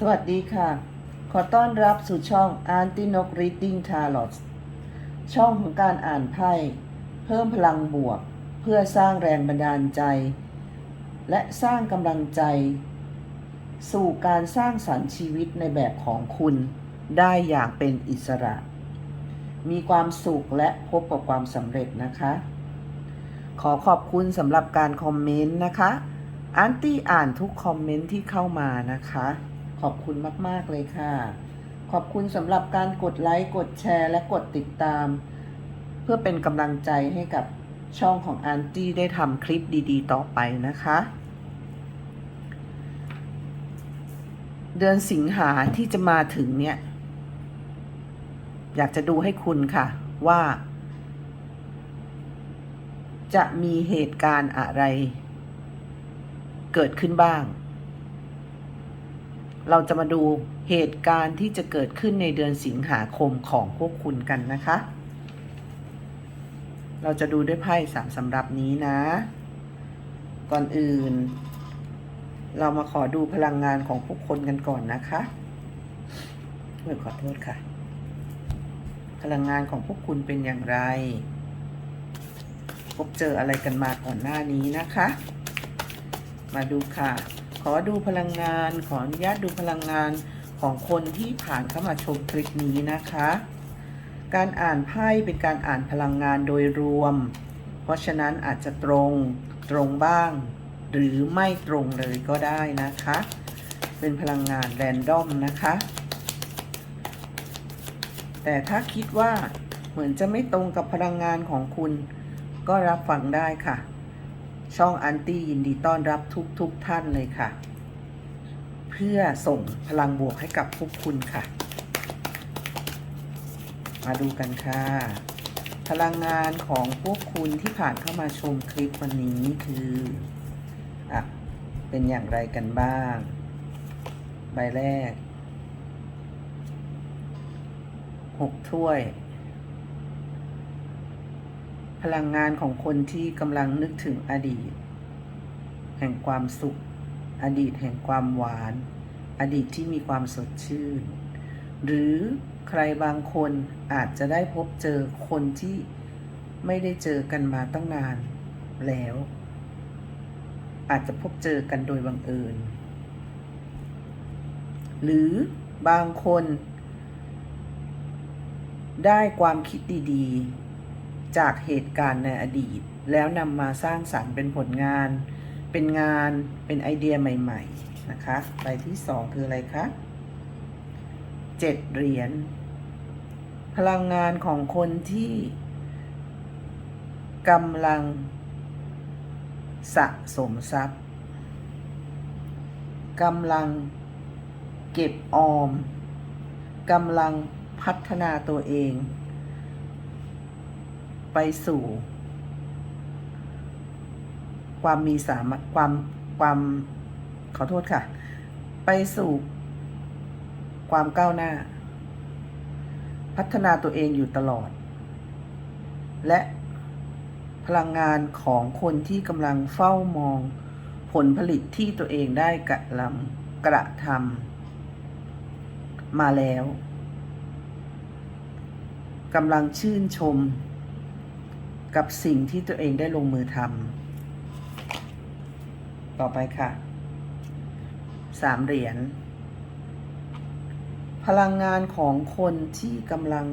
สวัสดีค่ะ ขอต้อนรับสู่ช่อง Aunty Nok Reading Tarot ช่องของการอ่านไพ่ เพิ่มพลังบวก เพื่อสร้างแรงบันดาลใจ และสร้างกำลังใจ สู่การสร้างสรรค์ชีวิตในแบบของคุณ ได้อย่างเป็นอิสระ มีความสุขและพบกับความสำเร็จนะคะ ขอขอบคุณสำหรับการคอมเมนต์นะคะอันตี้อ่านทุกคอมเมนต์ที่เข้ามานะคะ ขอบคุณมาก ๆ เลยค่ะ ขอบคุณสำหรับการกดไลค์ กดแชร์ และกดติดตาม เพื่อเป็นกำลังใจให้กับช่องของอันตี้ได้ทำคลิปดี ๆ ต่อไปนะคะ เดือนสิงหาที่จะมาถึงเนี่ย อยากจะดูให้คุณค่ะว่า จะมีเหตุการณ์อะไร เกิดขึ้นบ้าง เราจะมาดูเหตุการณ์ที่จะเกิดขึ้นในเดือนสิงหาคมของพวกคุณกันนะคะ เราจะดูด้วยไพ่สามสำรับนี้นะ ก่อนอื่น เรามาขอดูพลังงานของพวกคนกันก่อนนะคะเพื่อขอโทษค่ะ พลังงานของพวกคุณเป็นอย่างไร พบเจออะไรกันมาก่อนหน้านี้นะคะ มาดูค่ะ อดูพลังงาน ขออนุญาตดูพลังงานของคนที่ผ่านเข้ามาชมคลิปนี้นะคะ การอ่านไพ่เป็นการอ่านพลังงานโดยรวม เพราะฉะนั้นอาจจะตรง ตรงบ้าง หรือไม่ตรงเลยก็ได้นะคะ เป็นพลังงานแรนดอมนะคะ แต่ถ้าคิดว่าเหมือนจะไม่ตรงกับพลังงานของคุณ ก็รับฟังได้ค่ะ ช่องอันตี้ยินดีต้อนรับทุกๆทท่านเลยค่ะ เพื่อส่งพลังบวกให้กับพวกคุณค่ะ มาดูกันค่ะ พลังงานของพวกคุณที่ผ่านเข้ามาชมคลิปวันนี้คืออะเป็นอย่างไรกันบ้าง ใบแรกหกถ้วย พลังงานของคนที่กำลังนึกถึงอดีต แห่งความสุข อดีตแห่งความหวาน อดีตที่มีความสดชื่น หรือใครบางคนอาจจะได้พบเจอคนที่ไม่ได้เจอกันมาตั้งนานแล้ว อาจจะพบเจอกันโดยบังเอิญ หรือบางคน ได้ความคิดดี ๆ จากเหตุการณ์ในอดีต แล้วนำมาสร้างสรรค์เป็นผลงาน เป็นงานเป็นไอเดียใหม่ๆนะคะใบที่สองคืออะไรคะเจ็ดเหรียญพลังงานของคนที่กำลังสะสมทรัพย์กำลังเก็บออมกำลังพัฒนาตัวเอง ไปสู่ ความมีสามารถความความขอโทษค่ะ ไปสู่ความก้าวหน้า พัฒนาตัวเองอยู่ตลอด และพลังงานของคนที่กำลังเฝ้ามองผลผลิตที่ตัวเองได้กระลำกระทำมาแล้วกำลังชื่นชม กับสิ่งที่ตัวเองได้ลงมือทำต่อไปค่ะสามเหรียญพลังงานของคนที่กำลัง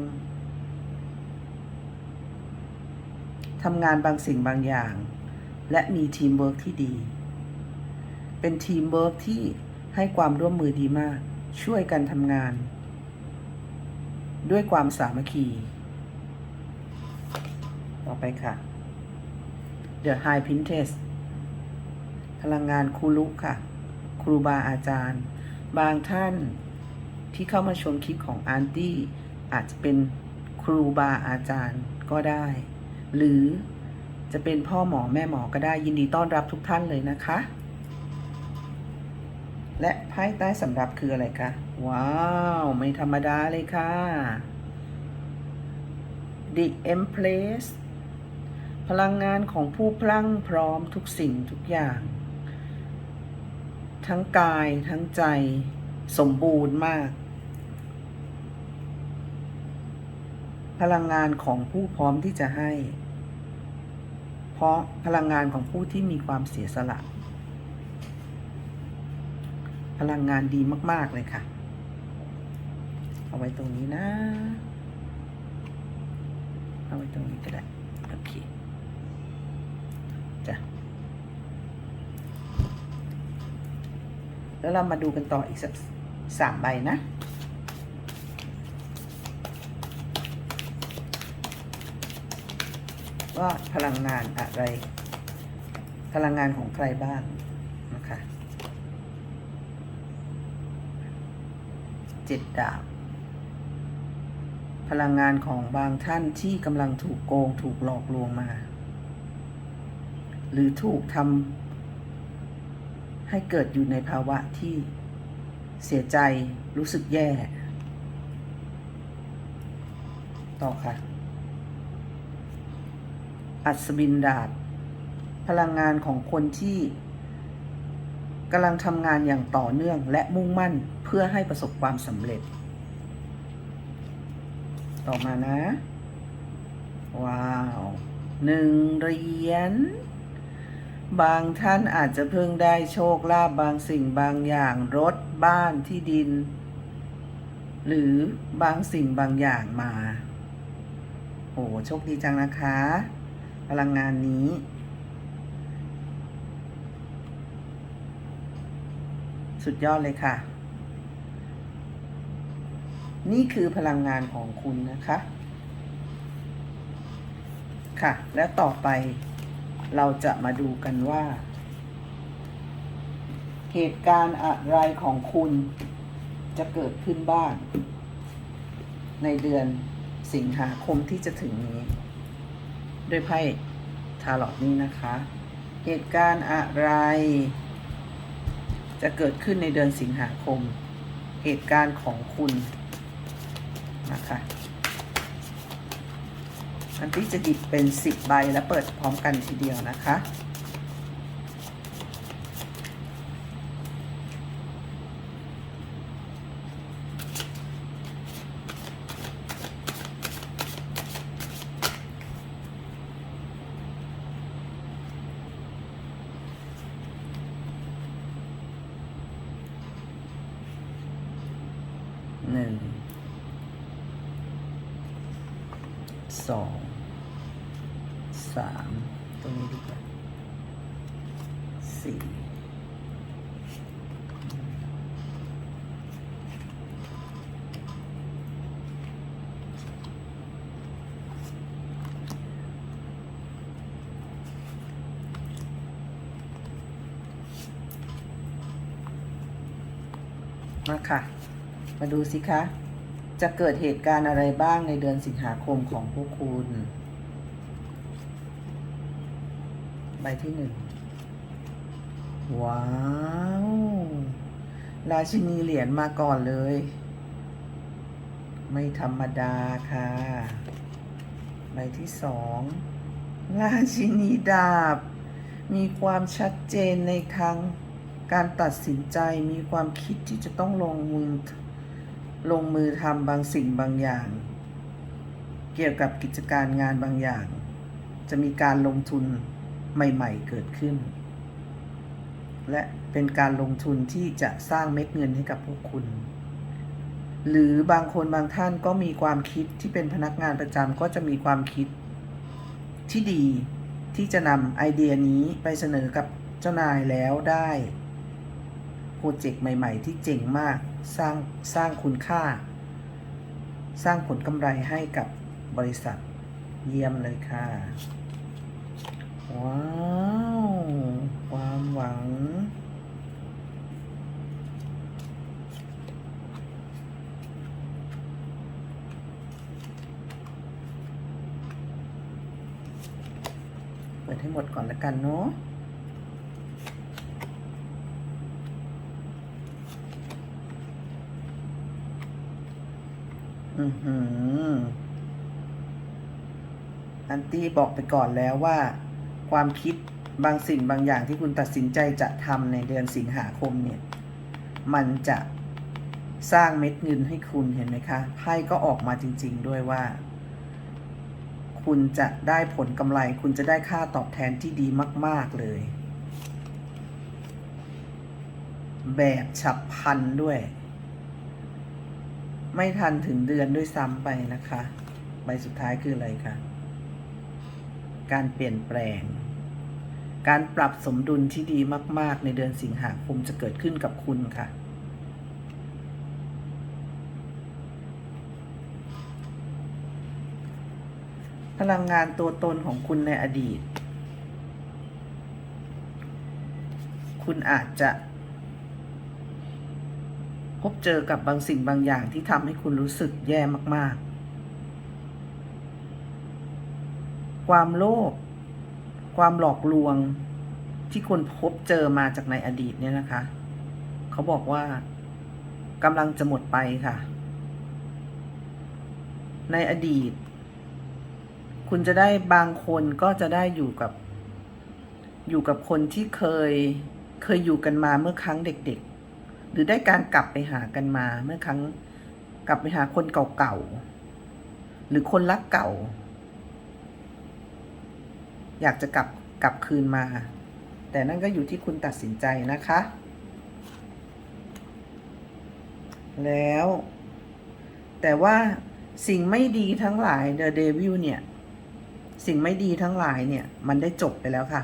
ทำงานบางสิ่งบางอย่าง และมีทีมเวิร์กที่ดี เป็นทีมเวิร์กที่ให้ความร่วมมือดีมาก ช่วยกันทำงาน ด้วยความสามัคคี ต่อไปค่ะ The High Princess พลังงานครูลุค่ะ ครูบาอาจารย์ บางท่านที่เข้ามาชมคลิปของอันตี้อาจจะเป็นครูบาอาจารย์ก็ได้ หรือจะเป็นพ่อหมอแม่หมอก็ได้ยินดีต้อนรับทุกท่านเลยนะคะ และไพ่ใต้สำรับคืออะไรคะ ว้าว ไม่ธรรมดาเลยค่ะ The Empress พลังงานของผู้พลั่งพร้อมทุกสิ่งทุกอย่าง ทั้งกายทั้งใจสมบูรณ์มาก พลังงานของผู้พร้อมที่จะให้ เพราะพลังงานของผู้ที่มีความเสียสละ พลังงานดีมาก ๆ เลยค่ะ เอาไว้ตรงนี้นะ เอาไว้ตรงนี้ก็ได้โอเค จ้ะ แล้วเรามาดูกันต่ออีกสักสามใบนะ ว่าพลังงานอะไร พลังงานของใครบ้างนะคะเจ็ดดาบพลังงานของบางท่านที่กำลังถูกโกงถูกหลอกลวงมา หรือถูกทำ ให้เกิดอยู่ในภาวะที่เสียใจรู้สึกแย่ ต่อค่ะ อัศวินดาบ พลังงานของคนที่กำลังทำงานอย่างต่อเนื่องและมุ่งมั่นเพื่อให้ประสบความสำเร็จ ต่อมานะ ว้าวหนึ่งเหรียญ บางท่านอาจจะเพิ่งได้โชคลาภบางสิ่งบางอย่างรถบ้านที่ดิน หรือบางสิ่งบางอย่างมา โอ้โชคดีจังนะคะ พลังงานนี้ สุดยอดเลยค่ะ นี่คือพลังงานของคุณนะคะ ค่ะ และต่อไป เราจะมาดูกันว่า เหตุการณ์อะไรของคุณจะเกิดขึ้นบ้าง ในเดือนสิงหาคมที่จะถึงนี้ ด้วยไพ่ทาร์ลอตนี้นะคะ เหตุการณ์อะไร จะเกิดขึ้นในเดือนสิงหาคม เหตุการณ์ของคุณนะคะ นที่จะหยิบเป็น 10 ใบแล้วเปิดพร้อมกันทีเดียวนะคะ หนึ่งสอง สามตรงนี้ดีกว่าสี่มาค่ะ มาดูสิคะ จะเกิดเหตุการณ์อะไรบ้างในเดือนสิงหาคมของพวกคุณ ใบที่หนึ่งว้าวราชินีเหรียญมาก่อนเลย ไม่ธรรมดาค่ะ ใบที่สองราชินีดาบ มีความชัดเจนในทางการตัดสินใจมีความคิดที่จะต้องลงมือลงมือทำบางสิ่งบางอย่าง เกี่ยวกับกิจการงานบางอย่าง จะมีการลงทุน ใหม่ ๆ เกิดขึ้น และเป็นการลงทุนที่จะสร้างเม็ดเงินให้กับพวกคุณ หรือบางคนบางท่านก็มีความคิดที่เป็นพนักงานประจำก็จะมีความคิดที่ดีที่จะนำไอเดียนี้ไปเสนอกับเจ้านายแล้วได้โปรเจกต์ใหม่ ๆ ที่เจ๋งมากสร้างสร้างคุณค่า สร้างผลกำไรให้กับบริษัทเยี่ยมเลยค่ะ ว้าว ความหวัง เปิดให้หมดก่อนละกันเนาะอือหืออันตี้บอกไปก่อนแล้วว่า ความคิดบางสิ่งบางอย่างที่คุณตัดสินใจจะทำในเดือนสิงหาคมเนี่ย มันจะสร้างเม็ดเงินให้คุณเห็นไหมคะไพ่ก็ออกมาจริง ๆ ด้วยว่า คุณจะได้ผลกำไร คุณจะได้ค่าตอบแทนที่ดีมาก ๆ เลย แบบฉับพลันด้วย ไม่ทันถึงเดือนด้วยซ้ำไปนะคะ ใบสุดท้ายคืออะไรคะ การเปลี่ยนแปลง การปรับสมดุลที่ดีมาก ๆ ในเดือนสิงหาคมจะเกิดขึ้นกับคุณค่ะ พลังงานตัวตนของคุณในอดีต คุณอาจจะพบเจอกับบางสิ่งบางอย่างที่ทำให้คุณรู้สึกแย่มาก ๆ ความโลภความหลอกลวงที่คุณพบเจอมาจากในอดีตเนี่ยนะคะ เขาบอกว่ากำลังจะหมดไปค่ะ ในอดีต คุณจะได้บางคนก็จะได้อยู่กับ อยู่กับคนที่เคยเคยอยู่กันมาเมื่อครั้งเด็กๆ หรือได้การกลับไปหากันมาเมื่อครั้ง กลับไปหาคนเก่าๆ หรือคนรักเก่า อยากจะกลับกลับคืนมา แต่นั่นก็อยู่ที่คุณตัดสินใจนะคะ แล้ว แต่ว่าสิ่งไม่ดีทั้งหลาย The Devil เนี่ย สิ่งไม่ดีทั้งหลายเนี่ย มันได้จบไปแล้วค่ะ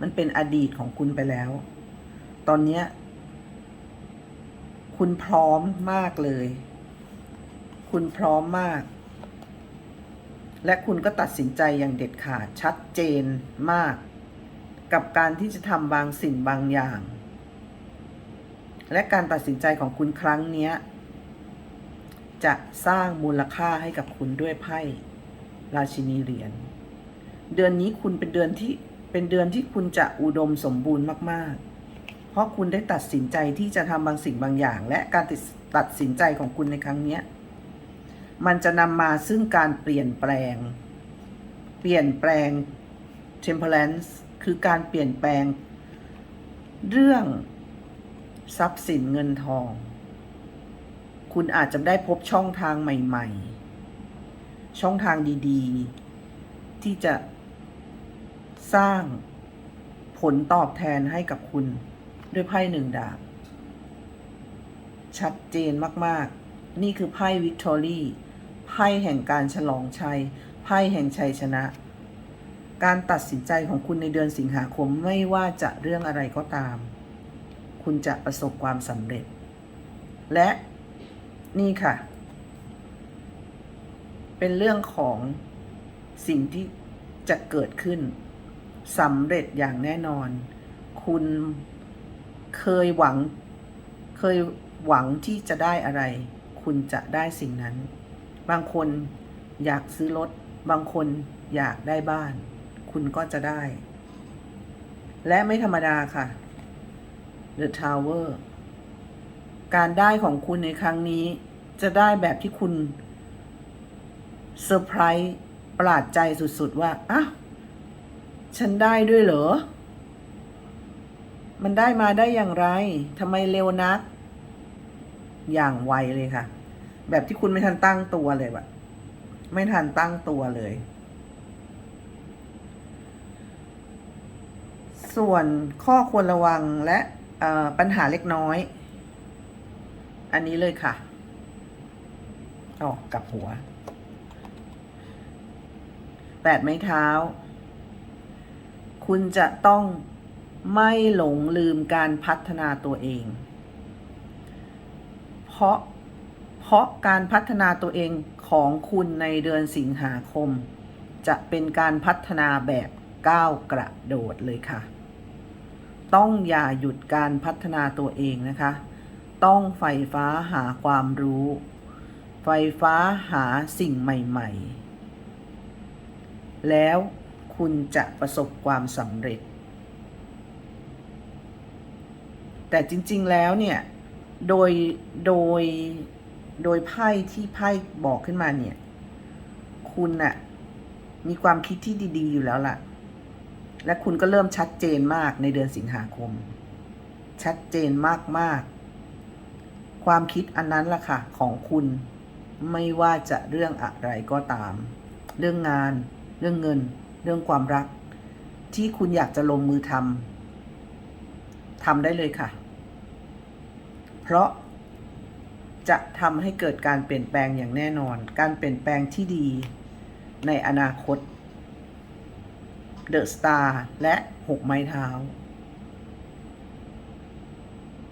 มันเป็นอดีตของคุณไปแล้ว ตอนนี้คุณพร้อมมากเลย คุณพร้อมมาก และคุณก็ตัดสินใจอย่างเด็ดขาดชัดเจนมาก กับการที่จะทำบางสิ่งบางอย่าง และการตัดสินใจของคุณครั้งนี้จะสร้างมูลค่าให้กับคุณด้วยไพ่ราชินีเหรียญ เดือนนี้คุณเป็นเดือนที่เป็นเดือนที่คุณจะอุดมสมบูรณ์มาก ๆ เพราะคุณได้ตัดสินใจที่จะทำบางสิ่งบางอย่าง และการตัดสินใจของคุณในครั้งนี้ มันจะนำมาซึ่งการเปลี่ยนแปลง เปลี่ยนแปลง temperance คือการเปลี่ยนแปลง เรื่องทรัพย์สินเงินทอง คุณอาจจะได้พบช่องทางใหม่ ๆ ช่องทางดีๆ ที่จะสร้างผลตอบแทนให้กับคุณด้วยไพ่หนึ่งดาบ ชัดเจนมาก ๆ นี่คือไพ่วิกตอรี่ ไพ่แห่งการฉลองชัย ไพ่แห่งชัยชนะ การตัดสินใจของคุณในเดือนสิงหาคมไม่ว่าจะเรื่องอะไรก็ตาม คุณจะประสบความสำเร็จ และนี่ค่ะ เป็นเรื่องของสิ่งที่จะเกิดขึ้นสำเร็จอย่างแน่นอน คุณเคยหวัง เคยหวังที่จะได้อะไร คุณจะได้สิ่งนั้น บางคนอยากซื้อรถ บางคนอยากได้บ้าน คุณก็จะได้ และไม่ธรรมดาค่ะ The Tower การได้ของคุณในครั้งนี้ จะได้แบบที่คุณเซอร์ไพรส์ประหลาดใจสุดๆว่าอ้าวฉันได้ด้วยเหรอ มันได้มาได้อย่างไรทำไมเร็วนัก อย่างไวเลยค่ะ แบบที่คุณไม่ทันตั้งตัวเลยแบบไม่ทันตั้งตัวเลย ส่วนข้อควรระวังและปัญหาเล็กน้อย อันนี้เลยค่ะออกกับหัว แปดไม้เท้า คุณจะต้องไม่หลงลืมการพัฒนาตัวเอง เพราะ ราะการพัฒนาตัวเองของคุณในเดือนสิงหาคม จะเป็นการพัฒนาแบบก้าวกระโดดเลยค่ะ ต้องอย่าหยุดการพัฒนาตัวเองนะคะ ต้องไฟฟ้าหาความรู้ ไฟฟ้าหาสิ่งใหม่ๆ แล้วคุณจะประสบความสำเร็จ แต่จริงๆแล้วเนี่ย โดย โดย โดยไพ่ที่ไพ่บอกขึ้นมาเนี่ย คุณน่ะมีความคิดที่ดีๆอยู่แล้วล่ะ และคุณก็เริ่มชัดเจนมากในเดือนสิงหาคม ชัดเจนมากๆ ความคิดอันนั้นล่ะค่ะ ของคุณไม่ว่าจะเรื่องอะไรก็ตาม เรื่องงาน เรื่องเงิน เรื่องความรัก ที่คุณอยากจะลงมือทำทำได้เลยค่ะ เพราะ จะทำให้เกิดการเปลี่ยนแปลงอย่างแน่นอน การเปลี่ยนแปลงที่ดีในอนาคตเดอะสตาร์และหกไม้เท้า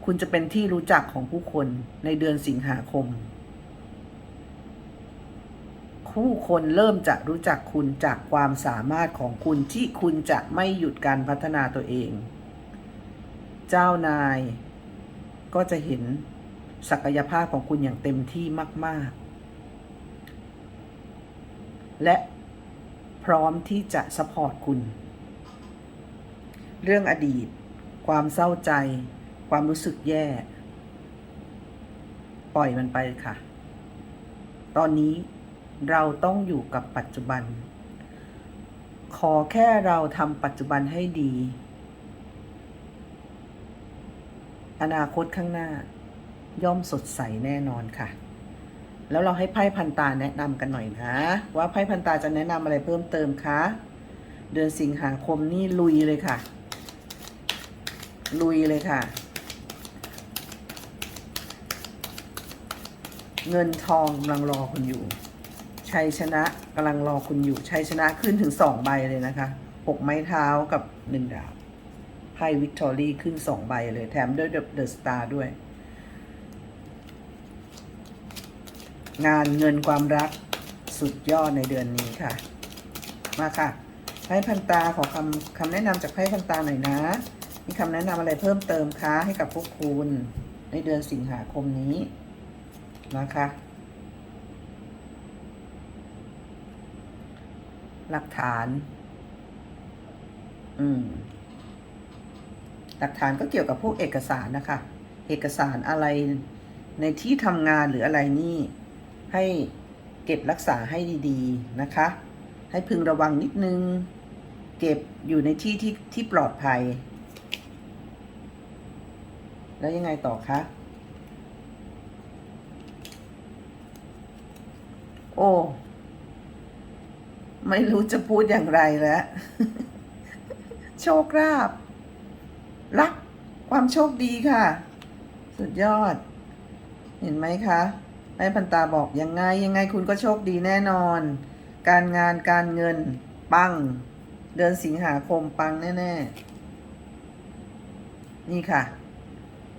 คุณจะเป็นที่รู้จักของผู้คนในเดือนสิงหาคม ผู้คนเริ่มจะรู้จักคุณจากความสามารถของคุณที่คุณจะไม่หยุดการพัฒนาตัวเอง เจ้านายก็จะเห็น ศักยภาพของคุณอย่างเต็มที่มาก ๆ และพร้อมที่จะสปอร์ตคุณ เรื่องอดีต ความเศร้าใจ ความรู้สึกแย่ ปล่อยมันไปค่ะ ตอนนี้เราต้องอยู่กับปัจจุบัน ขอแค่เราทำปัจจุบันให้ดี อนาคตข้างหน้า ย่อมสดใสแน่นอนค่ะ แล้วเราให้ไพ่พันตาแนะนำกันหน่อยนะ ว่าไพ่พันตาจะแนะนำอะไรเพิ่มเติมคะเดือนสิงหาคมนี่ลุยเลยค่ะ ลุยเลยค่ะ เงินทองกำลังรอคุณอยู่ชัยชนะกำลังรอคุณอยู่ชัยชนะขึ้นถึงสองใบเลยนะคะหกไม้เท้ากับหนึ่งดาบไพ่วิกตอรี่ขึ้นสองใบเลยแถมด้วยเดอะสตาร์ด้วย งานเงินความรักสุดยอดในเดือนนี้ค่ะ มาค่ะไพ่พันตาขอคำคำแนะนำจากไพ่พันตาหน่อยนะ มีคำแนะนำอะไรเพิ่มเติมคะให้กับพวกคุณในเดือนสิงหาคมนี้นะคะหลักฐาน อืม หลักฐานก็เกี่ยวกับพวกเอกสารนะคะ เอกสารอะไรในที่ทำงานหรืออะไรนี่ ให้เก็บรักษาให้ดีๆนะคะ ให้พึงระวังนิดนึง เก็บอยู่ในที่ที่ที่ปลอดภัย แล้วยังไงต่อคะ โอ้ ไม่รู้จะพูดอย่างไรแล้ว โชคราบรักความโชคดีค่ะ สุดยอด เห็นไหมคะ แม่พันตาบอกยังไงยังไงคุณก็โชคดีแน่นอน การงานการเงินปัง เดือนสิงหาคมปังแน่ ๆ นี่ค่ะ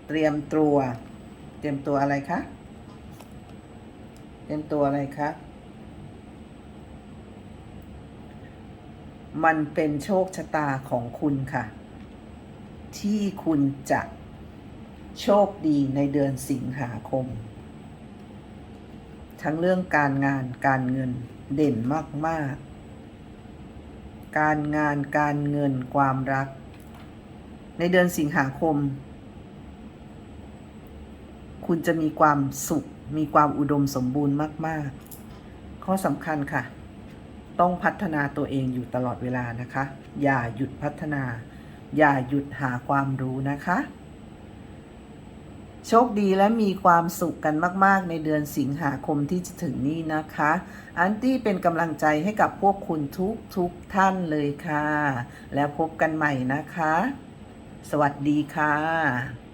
เตรียมตัว เตรียมตัวอะไรคะ เตรียมตัวอะไรคะ มันเป็นโชคชะตาของคุณค่ะ ที่คุณจะโชคดีในเดือนสิงหาคม ทั้งเรื่องการงานการเงินเด่นมากๆ การงานการเงินความรัก ในเดือนสิงหาคม คุณจะมีความสุข มีความอุดมสมบูรณ์มาก ๆ ข้อสำคัญค่ะ ต้องพัฒนาตัวเองอยู่ตลอดเวลานะคะ อย่าหยุดพัฒนา อย่าหยุดหาความรู้นะคะ โชคดีและมีความสุขกันมาก ๆ ในเดือนสิงหาคมที่จะถึงนี้นะคะ อันตี้เป็นกำลังใจให้กับพวกคุณทุกทุกท่านเลยค่ะ แล้วพบกันใหม่นะคะ สวัสดีค่ะ